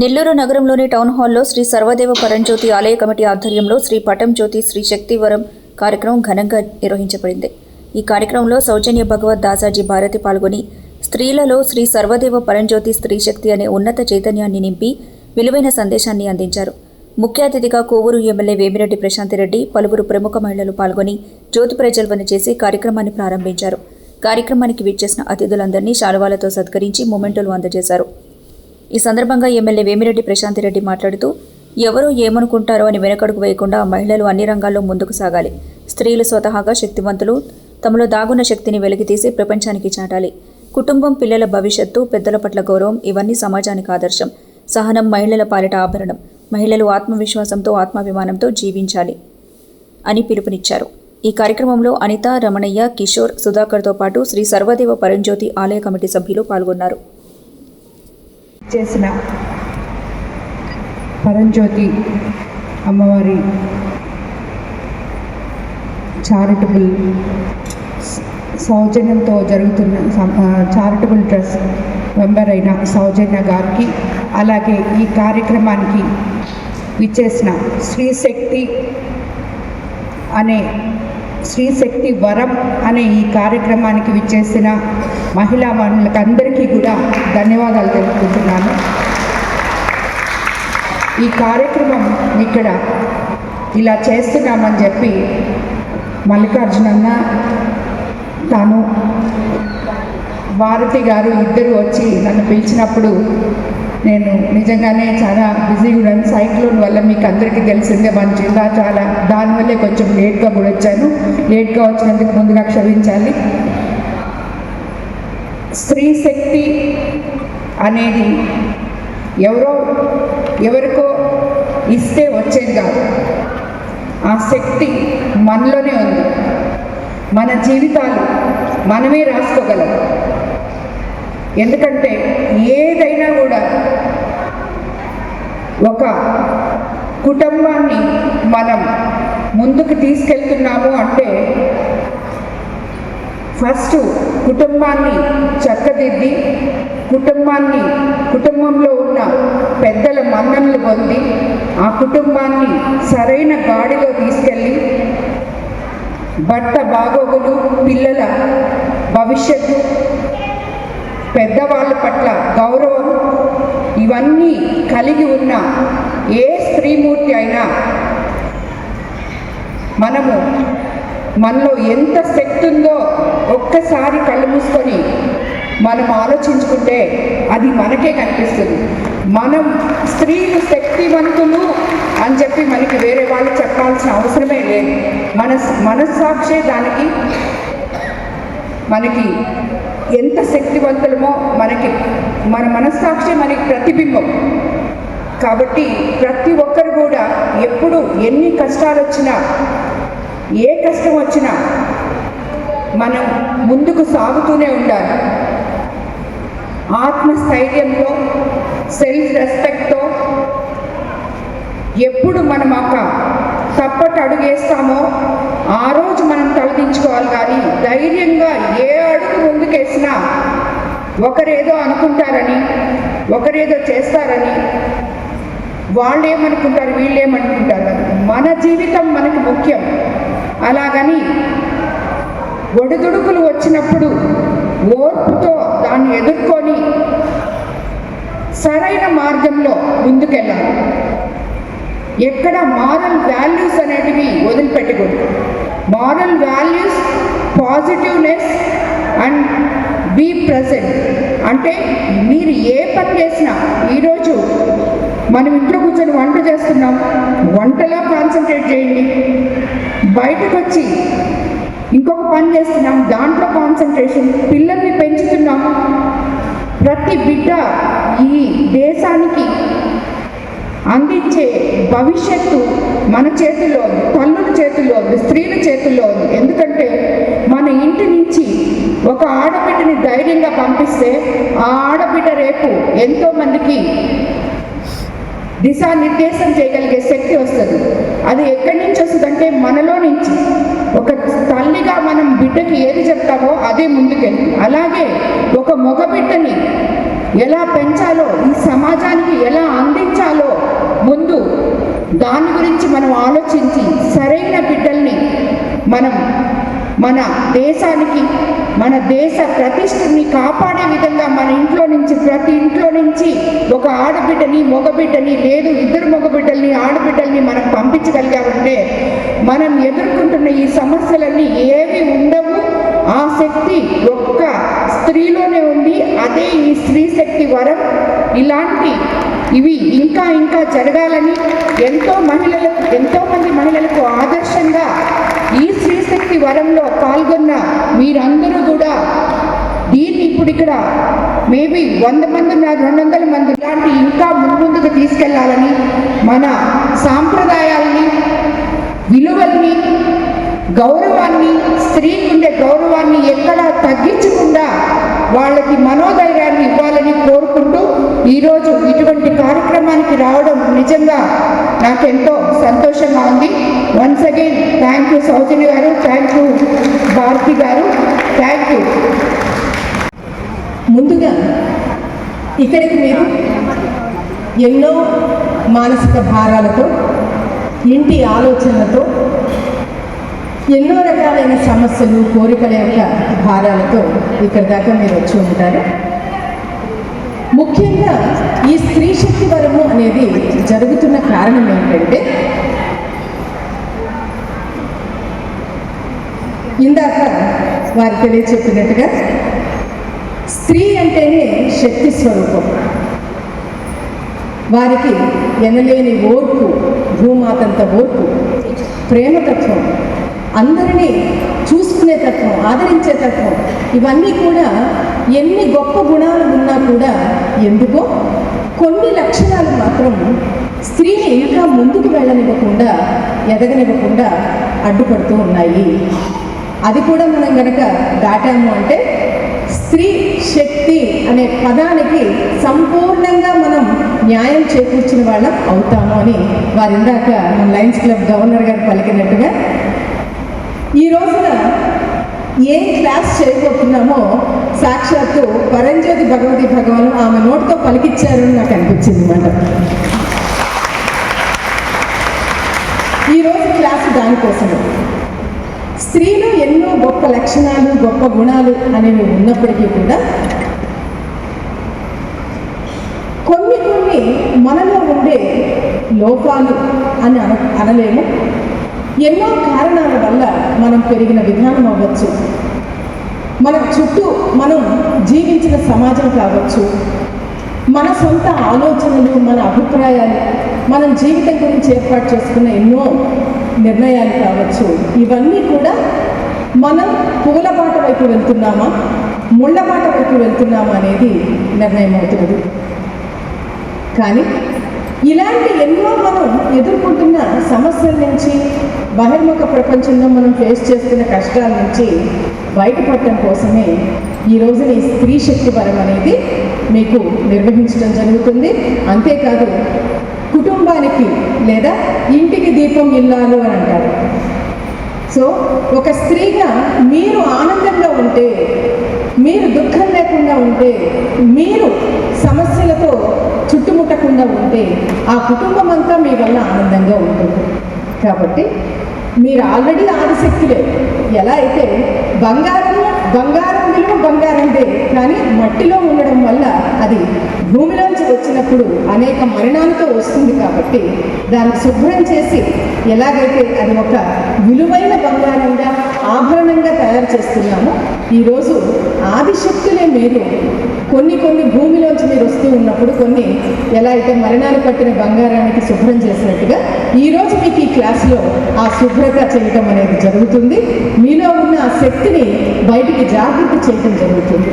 నెల్లూరు నగరంలోని టౌన్ హాల్లో శ్రీ సర్వదేవ పరంజ్యోతి ఆలయ కమిటీ ఆధ్వర్యంలో శ్రీ పటం జ్యోతి శ్రీ శక్తివరం కార్యక్రమం ఘనంగా నిర్వహించబడింది. ఈ కార్యక్రమంలో సౌజన్య భగవత్ దాసాజీ భారతి పాల్గొని స్త్రీలలో శ్రీ సర్వదేవ పరంజ్యోతి స్త్రీ శక్తి అనే ఉన్నత చైతన్యాన్ని నింపి విలువైన సందేశాన్ని అందించారు. ముఖ్య అతిథిగా కోవూరు ఎమ్మెల్యే వేమిరెడ్డి ప్రశాంతిరెడ్డి పలువురు ప్రముఖ మహిళలు పాల్గొని జ్యోతి ప్రజ్వలన చేసి కార్యక్రమాన్ని ప్రారంభించారు. కార్యక్రమానికి విచ్చేసిన అతిథులందరినీ శాలువాలతో సత్కరించి మొమెంటోలు అందజేశారు. ఈ సందర్భంగా ఎమ్మెల్యే వేమిరెడ్డి ప్రశాంతిరెడ్డి మాట్లాడుతూ ఎవరో ఏమనుకుంటారో అని వెనకడుగు వేయకుండా మహిళలు అన్ని రంగాల్లో ముందుకు సాగాలి. స్త్రీలు స్వతహాగా శక్తివంతులు తమలో దాగున్న శక్తిని వెలికితీసి ప్రపంచానికి చాటాలి. కుటుంబం పిల్లల భవిష్యత్తు పెద్దల పట్ల గౌరవం ఇవన్నీ సమాజానికి ఆదర్శం. సహనం మహిళల పాలిట ఆభరణం. మహిళలు ఆత్మవిశ్వాసంతో ఆత్మాభిమానంతో జీవించాలి అని పిలుపునిచ్చారు. ఈ కార్యక్రమంలో అనిత రమణయ్య కిషోర్ సుధాకర్తో పాటు శ్రీ సర్వదేవ పరంజ్యోతి ఆలయ కమిటీ సభ్యులు పాల్గొన్నారు. చేసిన పరంజ్యోతి అమ్మవారి చారిటబుల్ సౌజన్యంతో జరుగుతున్న చారిటబుల్ ట్రస్ట్ మెంబర్ అయిన సౌజన్య గారికి అలాగే ఈ కార్యక్రమానికి విచ్చేసిన శ్రీశక్తి అనే శ్రీశక్తి వరం అనే ఈ కార్యక్రమానికి విచ్చేసిన మహిళా మనులకు అందరికీ కూడా ధన్యవాదాలు తెలుపుకుంటున్నాను. ఈ కార్యక్రమం ఇక్కడ ఇలా చేస్తున్నామని చెప్పి మల్లికార్జునన్న తాను భారతి గారు ఇద్దరు వచ్చి నన్ను పిలిచినప్పుడు నేను నిజంగానే చాలా బిజీగా ఉన్నాను. సైక్లోన్ వల్ల మీకు అందరికీ తెలిసిందే మన జిల్లా చాలా దానివల్లే కొంచెం లేట్గా కూడా వచ్చాను. లేట్గా వచ్చినందుకు ముందుగా క్షమించాలి. స్త్రీ శక్తి అనేది ఎవరో ఎవరికో ఇస్తే వచ్చేది కాదు. ఆ శక్తి మనలోనే ఉంది. మన జీవితాలు మనమే రాసుకోగలం. ఎందుకంటే ఏదైనా కూడా ఒక కుటుంబాన్ని మనం ముందుకు తీసుకెళ్తున్నాము అంటే ఫస్ట్ కుటుంబాన్ని చక్కదిద్ది కుటుంబాన్ని కుటుంబంలో ఉన్న పెద్దల మన్ననలు పొంది ఆ కుటుంబాన్ని సరైన గాడిలో తీసుకెళ్ళి భర్త బాగోగులు పిల్లల భవిష్యత్తు పెద్దవాళ్ళ పట్ల గౌరవం ఇవన్నీ కలిగి ఉన్న ఏ స్త్రీమూర్తి అయినా మనము మనలో ఎంత శక్తి ఉందో ఒక్కసారి కళ్ళు మూసుకొని మనం ఆలోచించుకుంటే అది మనకే కనిపిస్తుంది. మనం స్త్రీలు శక్తివంతులు అని చెప్పి మనకి వేరే వాళ్ళు చెప్పాల్సిన అవసరమే లేదు. మన మనస్సాక్షే దానికి మనకి ఎంత శక్తివంతులమో మనకి మన మనస్సాక్షి మనకి ప్రతిబింబం. కాబట్టి ప్రతి ఒక్కరు కూడా ఎప్పుడు ఎన్ని కష్టాలు వచ్చినా ఏ కష్టం వచ్చినా మనం ముందుకు సాగుతూనే ఉండాలి. ఆత్మస్థైర్యంతో సెల్ఫ్ రెస్పెక్ట్తో ఎప్పుడు మనం ఒక తప్పట అడుగేస్తామో ఆ రోజు మనం తలదించుకోవాలి. కానీ ధైర్యంగా ఏ అడుగు ముందుకేసినా ఒకరేదో అనుకుంటారని ఒకరేదో చేస్తారని వాళ్ళు ఏమనుకుంటారు వీళ్ళు ఏమనుకుంటారు అని. మన జీవితం మనకు ముఖ్యం. అలాగని ఒడిదుడుకులు వచ్చినప్పుడు ఓర్పుతో దాన్ని ఎదుర్కొని సరైన మార్గంలో ముందుకెళ్ళాలి. ఎక్కడ మారల్ వాల్యూస్ అనేటివి వదిలిపెట్టకూడదు. Moral values positiveness and be present అంటే మీరు ఏ పని చేసినా ఈరోజు మనం ఇంట్లో కూర్చొని వంట చేస్తున్నాం. వంటలా కాన్సన్ట్రేట్ చేయండి. బయటకు వచ్చి ఇంకొక పని చేస్తున్నాం. దాంట్లో కాన్సన్ట్రేషన్ పిల్లల్ని పెంచుతున్నాం. ప్రతి బిడ్డ ఈ దేశానికి అందించే భవిష్యత్తు మన చేతుల్లో తల్లుల చేతుల్లో స్త్రీల చేతుల్లో ఎందుకంటే మన ఇంటి నుంచి ఒక ఆడబిడ్డని ధైర్యంగా పంపిస్తే ఆ ఆడబిడ్డ రేపు ఎంతో మందికి దిశానిర్దేశం చేయగలిగే శక్తి వస్తుంది. అది ఎక్కడి నుంచి వస్తుందంటే మనలో నుంచి. ఒక తల్లిగా మనం బిడ్డకి ఏది చెప్తామో అదే ముందుకెళ్ళి. అలాగే ఒక మగ బిడ్డని ఎలా పెంచాలో ఈ సమాజానికి ఎలా అంది మనం మన దేశానికి మన దేశ ప్రతిష్టని కాపాడే విధంగా మన ఇంట్లో నుంచి ప్రతి ఇంట్లో నుంచి ఒక ఆడబిడ్డని మగబిడ్డని లేదు ఇద్దరు మగబిడ్డల్ని ఆడబిడ్డల్ని మనం పంపించగలిగామంటే మనం ఎదుర్కొంటున్న ఈ సమస్యలన్నీ ఏవి ఉండవు. ఆ శక్తి ఒక్క స్త్రీలోనే ఉంది. అదే ఈ స్త్రీ శక్తి వరం. ఇలాంటి ఇవి ఇంకా ఇంకా జరగాలని ఎంతో మహిళలకు ఎంతోమంది మహిళలకు ఆదర్శంగా ఈ శక్తి వరంలో పాల్గొన్న మీరందరూ కూడా దీన్ని ఇప్పుడు ఇక్కడ మేబీ వంద మంది ఉన్నారు రెండు వందల మంది ఇలాంటి ఇంకా ముందుకు తీసుకెళ్ళాలని మన సాంప్రదాయాల్ని విలువల్ని గౌరవాన్ని స్త్రీకి ఉండే గౌరవాన్ని ఎక్కడా తగ్గించకుండా వాళ్ళకి మనోధైర్యాన్ని ఇవ్వాలని కోరుకుంటూ ఈరోజు ఇటువంటి కార్యక్రమానికి రావడం నిజంగా నాకు ఎంతో సంతోషంగా ఉంది. Once again thank you Soujanya గారు. థ్యాంక్ యూ భారతి గారు. థ్యాంక్ యూ ముందుగా ఇక్కడికి మీరు ఎన్నో మానసిక భారాలతో ఇంటి ఆలోచనలతో ఎన్నో రకాలైన సమస్యలు కోరికల యొక్క భారాలతో ఇక్కడ దాకా మీరు వచ్చి ఉంటారు. ముఖ్యంగా ఈ స్త్రీ శక్తి వరము అనేది జరుగుతున్న కారణం ఏంటంటే ఇందాక వారు తెలియచెప్పినట్టుగా స్త్రీ అంటేనే శక్తి స్వరూపం. వారికి ఎనలేని ఓర్పు భూమాతంత ఓర్పు ప్రేమతత్వం అందరినీ చూసుకునే తత్వం ఆదరించే తత్వం ఇవన్నీ కూడా ఎన్ని గొప్ప గుణాలు ఉన్నా కూడా ఎందుకో కొన్ని లక్షణాలు మాత్రం స్త్రీని ఇంకా ముందుకు వెళ్ళనివ్వకుండా ఎదగనివ్వకుండా అడ్డుపడుతూ ఉన్నాయి. అది కూడా మనం గనక దాటాము అంటే స్త్రీ శక్తి అనే పదానికి సంపూర్ణంగా మనం న్యాయం చేకూర్చిన వాళ్ళం అవుతాము అని వారు ఇందాక మన లయన్స్ క్లబ్ గవర్నర్ గారు పలికినట్టుగా ఈ రోజున ఏం క్లాస్ చేయబోతున్నామో సాక్షాత్తు పరంజ్యోతి భగవతి భగవాన్ ఆమె నోటితో పలికిచ్చారు అని నాకు అనిపించింది అన్నమాట ఈరోజు క్లాసు దానికోసమే. స్త్రీలో ఎన్నో గొప్ప లక్షణాలు గొప్ప గుణాలు అనేవి ఉన్నప్పటికీ కూడా కొన్ని కొన్ని మనలో ఉండే లోపాలు అని అన అనలేము. ఎన్నో కారణాల వల్ల మనం పెరిగిన విధానం అవ్వచ్చు. మన చుట్టూ మనం జీవించిన సమాజం కావచ్చు. మన సొంత ఆలోచనలు మన అభిప్రాయాలు మనం జీవితం గురించి ఏర్పాటు చేసుకున్న ఎన్నో నిర్ణయాలు కావచ్చు. ఇవన్నీ కూడా మనం పూలబాట వైపు వెళ్తున్నామా? ముళ్ళబాట వైపు వెళ్తున్నామా అనేది నిర్ణయం అవుతున్నది. కానీ ఇలాంటి ఎన్నో మనం ఎదుర్కొంటున్న సమస్యల నుంచి బహిర్ముఖ ప్రపంచంలో మనం ఫేస్ చేస్తున్న కష్టాల నుంచి బయటపడటం కోసమే ఈ రోజున ఈ స్త్రీ శక్తి వరం అనేది మీకు నిర్వహించడం జరుగుతుంది. అంతేకాదు కుటుంబానికి లేదా ఇంటికి దీపం ఇల్లాలు అని అంటారు. సో ఒక స్త్రీగా మీరు ఆనందంగా ఉంటే మీరు దుఃఖం లేకుండా ఉంటే మీరు సమస్యలతో చుట్టుముట్టకుండా ఉంటే ఆ కుటుంబం అంతా మీ వల్ల ఆనందంగా ఉంటుంది. కాబట్టి మీరు ఆల్రెడీ ఆదిశక్తులే ఎలా అయితే బంగారం బంగారం విలువ బంగారందే కానీ మట్టిలో ఉండడం వల్ల అది భూమిలోంచి వచ్చినప్పుడు అనేక మరణాలతో వస్తుంది కాబట్టి దాన్ని శుభ్రం చేసి ఎలాగైతే అది ఒక విలువైన బంగారంగా ఆభరణంగా తయారు చేస్తున్నామో ఈరోజు ఆదిశక్తులే మీరు కొన్ని కొన్ని భూమిలోంచి మీరు వస్తూ ఉన్నప్పుడు కొన్ని ఎలా అయితే మరణాలు పట్టిన బంగారానికి శుభ్రం చేసినట్టుగా ఈరోజు మీకు ఈ క్లాస్లో ఆ శుభ్రత చేయటం అనేది జరుగుతుంది. మీలో ఉన్న ఆ శక్తిని బయటికి జాగ్రత్త చేయటం జరుగుతుంది.